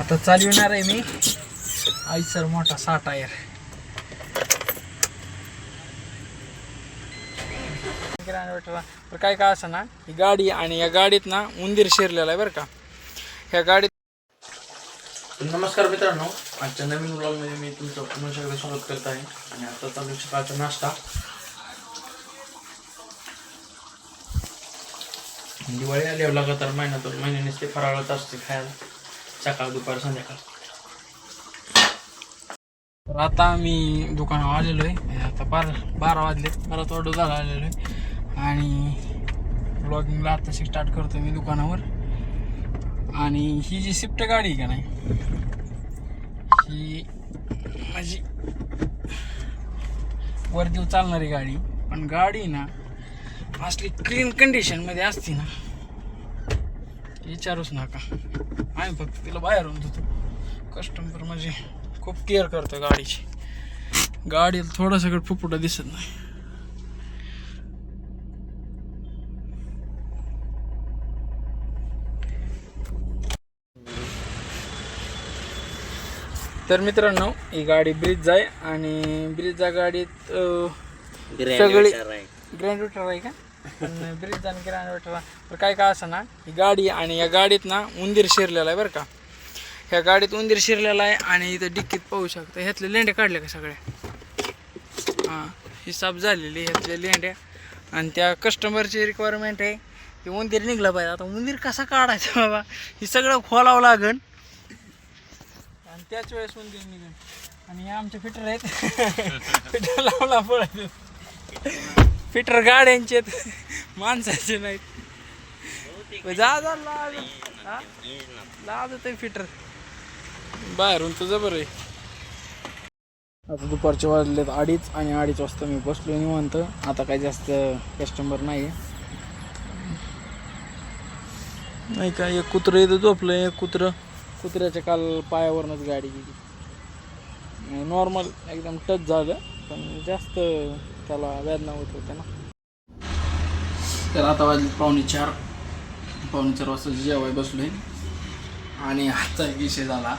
आता चालविणार आहे मी. आईसर मोठा सहा टायर तर काय काय असं ना ही गाडी आणि या गाडीत ना उंदीर शिरलेला आहे बरं का. ह्या गाडीत नमस्कार मित्रांनो आजच्या नवीन ब्लॉगमध्ये मी तुमचं पुन्हा एकदा स्वागत करत आहे. आणि आता चालू सकाळचा नाश्ता. दिवाळी आल्यावर लगातार महिन्यातून महिन्यानेच ते फराळच असते खायला. सकाळ दुपार संध्याकाळ. तर आता मी दुकानावर आलेलो आहे आता बारा बारा वाजले. परत ऑर्डर झाला आलेलो आहे आणि ब्लॉगिंगला आता स्टार्ट करतो मी दुकानावर. आणि ही जी स्विफ्ट गाडी आहे का नाही ही माझी वरती चालणारी गाडी. पण गाडी ना असली क्लीन कंडिशनमध्ये असती ना विचारूच नका. आम्ही फक्त तिला बाहेरून धुतो. कस्टमर म्हणजे खूप केअर करतो गाडीची. गाडीला थोडं सगळं फुफुटं दिसत नाही. तर मित्रांनो ही गाडी ब्रिज आहे आणि ब्रिजच्या गाडीत सगळी ग्रँड विटर आहे का? ब्रिज आणि ग्रँड विटर तर काय काय असं ना ही गाडी आणि या गाडीत ना उंदीर शिरलेला आहे बरं का. ह्या गाडीत उंदीर शिरलेला आहे आणि इथं डिक्कीत पाहू शकता. ह्यातले लेंडे काढले का सगळ्या हां ही साफ झालेली ह्यातल्या लेंड्या आणि त्या कस्टमरची रिक्वायरमेंट आहे की उंदीर निघला पाहिजे. आता उंदीर कसा काढायचा बाबा? ही सगळं खोलावं लागन. आणि त्याच वेळेस उंदीर निघेल आणि हे आमचे फिटर आहेत. फिटर लावला पळत फिटर गाड्यांचे आहेत, माणसाचे नाहीत. जा जा लाज? लाज होते फिटर. बाहेरून तुझं बरं आहे. आता दुपारचे वाजलेत अडीच आणि अडीच वाजता मी बसलो निवांत. आता काही जास्त कस्टमर नाही नाही का एक कुत्रं इथं झोपलं एक कुत्रं कुत्र्याच्या काल पायावरनच गाडी गेली. नॉर्मल एकदम टच झालं पण जास्त त्याला वेदना होत होत्या ना. तर आता वाजले पावणे चार. पावणे चार वाजता जेवाय बसलोय. आणि आता एक विषय झाला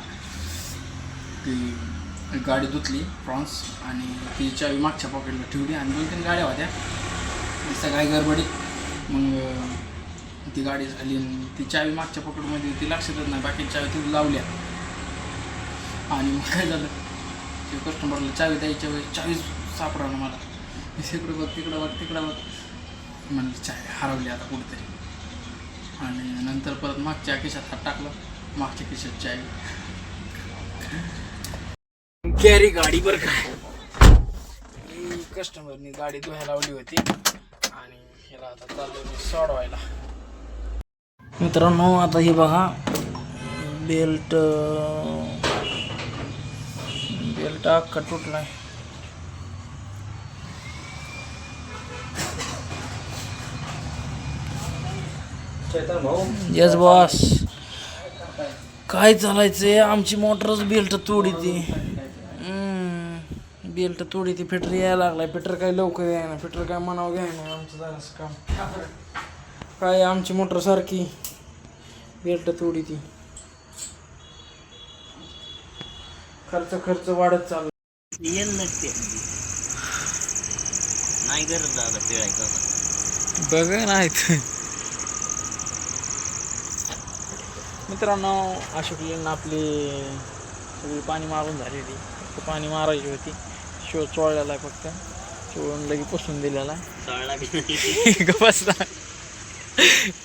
की गाडी धुतली प्रॉन्स आणि ती चावी मागच्या पॉकेटला ठेवली आणि दोन तीन गाड्या होत्या. सगळ्या गडबडीत. मग ती गाडी झाली आणि ती चावी मागच्या पॉकेटमध्ये ती लक्षातच नाही बाकी चावी तिथे लावल्या. आणि मग काय झालं? ते कस्टमरला चावी द्यायच्या वेळेस चावीच सापडा मला. इकडे बघ तिकडं बघ तिकडं बघ. म्हणलं चाय हरवली आता कुठेतरी. आणि नंतर परत मागच्या खिशात हात टाकलं. मागच्या खिशात चाय. कॅरी गाडी बरं काय कस्टमरनी गाडी धुवायला लावली होती. आणि ह्याला आता चाललो सोडवायला. मित्रांनो आता हे बघा. बेल्ट बेल्ट अख्खा तुटला आहे येस बॉस काय चालायचंय? आमची मोटरच बेल्ट तोडी ती. बेल्ट तोडी ती. फिटर यायला लागलाय. फिटर काय लवकर यायना. फिटर काय म्हणावं घ्याय नाही आमचं जरासं काम. काय आमची मोटर सारखी? बेल्ट तोडी ती. खर्च खर्च वाढत चालला येल नसते नाही गरज दादा पिळायचं बघ नाहीत मित्रांनो अशोकलीनं आपली सगळी पाणी मारून झालेली. फक्त पाणी मारायची होती. शो चोळलेला आहे फक्त. चोळून लगे पुसून दिलेला. आहे गपसला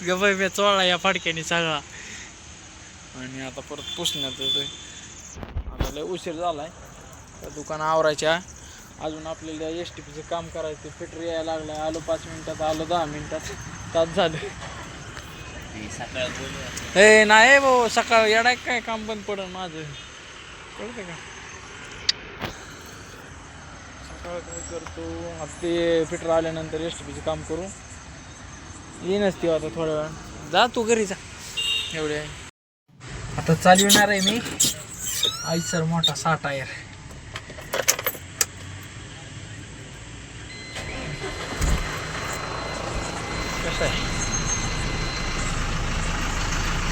गप मी चोळला या फाडक्याने सगळा. आणि आता परत पुसण्यात येतोय. आता लय उशीर झालाय. तर दुकान आवरायच्या. अजून आपल्याला एस टी पीचं काम करायचं. फिटर यायला लागलाय. आलो पाच मिनिटात आलो दहा मिनिटात. तास झालं. ए नाही भाऊ सकाळ येडाय काय काम बंद पडन माझं. कळतं का? सकाळ काय करतो? आता ते फिटर आल्यानंतर एस टी पीचं काम करू. येईनच ती आता थोड्या वेळ जा तू घरी जा. एवढे आता चालविणार आहे मी. आईसर मोठा सहा टायर कसं आहे?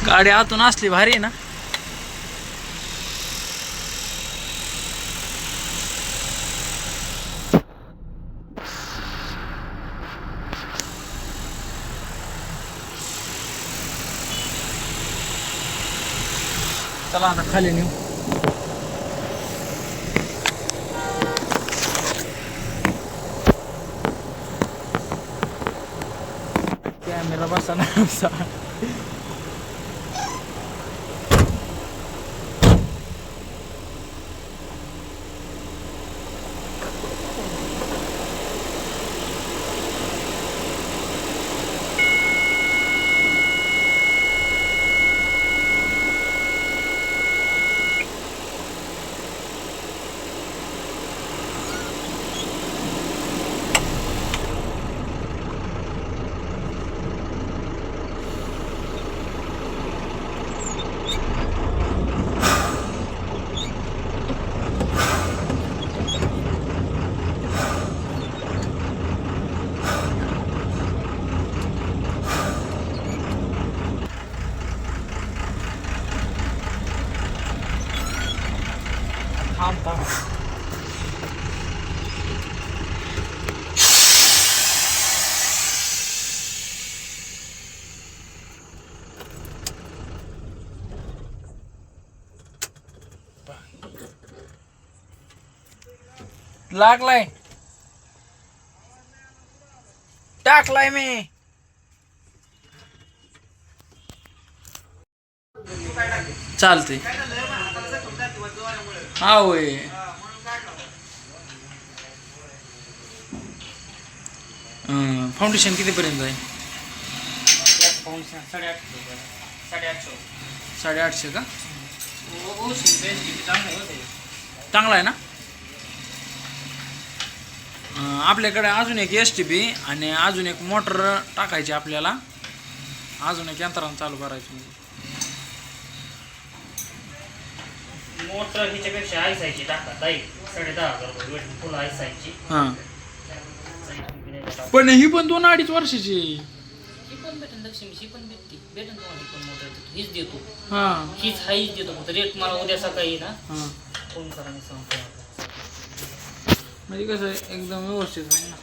गाडी आतून असली भारी आहे ना. चला आता खाली नेऊ. कॅमेरा बसा ना. बसा थांब थांब लागलाय टाकलाय मी चालते हा होय. फाउंडेशन कितीपर्यंत आहे? साडेआठशे का? चांगला आहे ना? आपल्याकडे अजून एक एस टी बी आणि अजून एक मोटर टाकायची आपल्याला. अजून एक यंत्रणा चालू करायची म्हणजे मोटर हिच्यापेक्षा आयसायची टाका ताई. साडे दहा हजार रुपये भेटून फुल आयसायची हां. पण ही पण दोन अडीच वर्षाची आहे. ही पण भेटेल पण भेटते. भेटेल तुम्हाला ही पण मोटर हीच देतो. हां. हीच देतो. फक्त रेट मला उद्या सकाळी ना हां. फोन करा आणि सांगतो म्हणजे कसं आहे, एकदम व्यवस्थित होईल ना.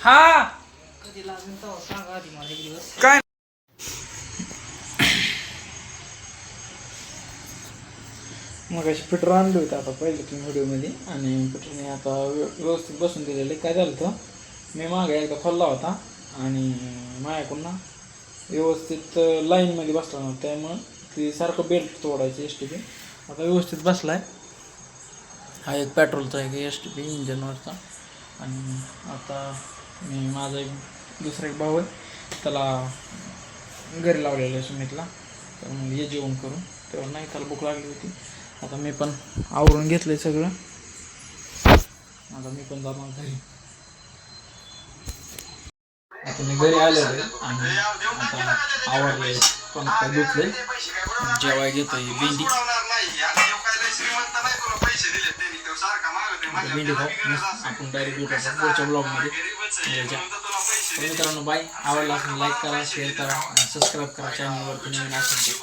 हा! कधी लागेल तेव्हा सांगा आधी मला एक दिवस. काय मग अशी फिटर आणली होती आता पहिले तुम्ही व्हिडिओमध्ये आणि फिटरने आता व्यवस्थित बसून दिलेले. काय झालं होतं? मी मागे एकदा खोलला होता आणि माझ्याकडून ना व्यवस्थित लाईनमध्ये बसला नव्हता. त्यामुळं ती सारखं बेल्ट तोडायची एस टी पी आता व्यवस्थित बसला आहे हा एक पेट्रोलचा एक एस टी पी इंजनवरचा आणि आता मी माझा एक दुसरा एक भाऊ आहे. त्याला घरी लावलेलं आहे सुमितला. तर मग ये जेवण करून. तेव्हा नाही त्याला भूक लागली होती. आता मी पण आवरून घेतलंय सगळं. आता मी पण जाणार घरी. आता मी घरी आलेलो आहे आणि आता आवडले पण काय धुतले जेवाय घेतोय भेंडी. भेंडी खाऊ. आपण डायरेक्ट भेटू पुढच्या ब्लॉगमध्ये यायच्या म्हणजे मित्रांनो बाय आवडला असेल लाईक करा शेअर करा आणि सबस्क्राईब करा. चॅनलवरती नवीन असेल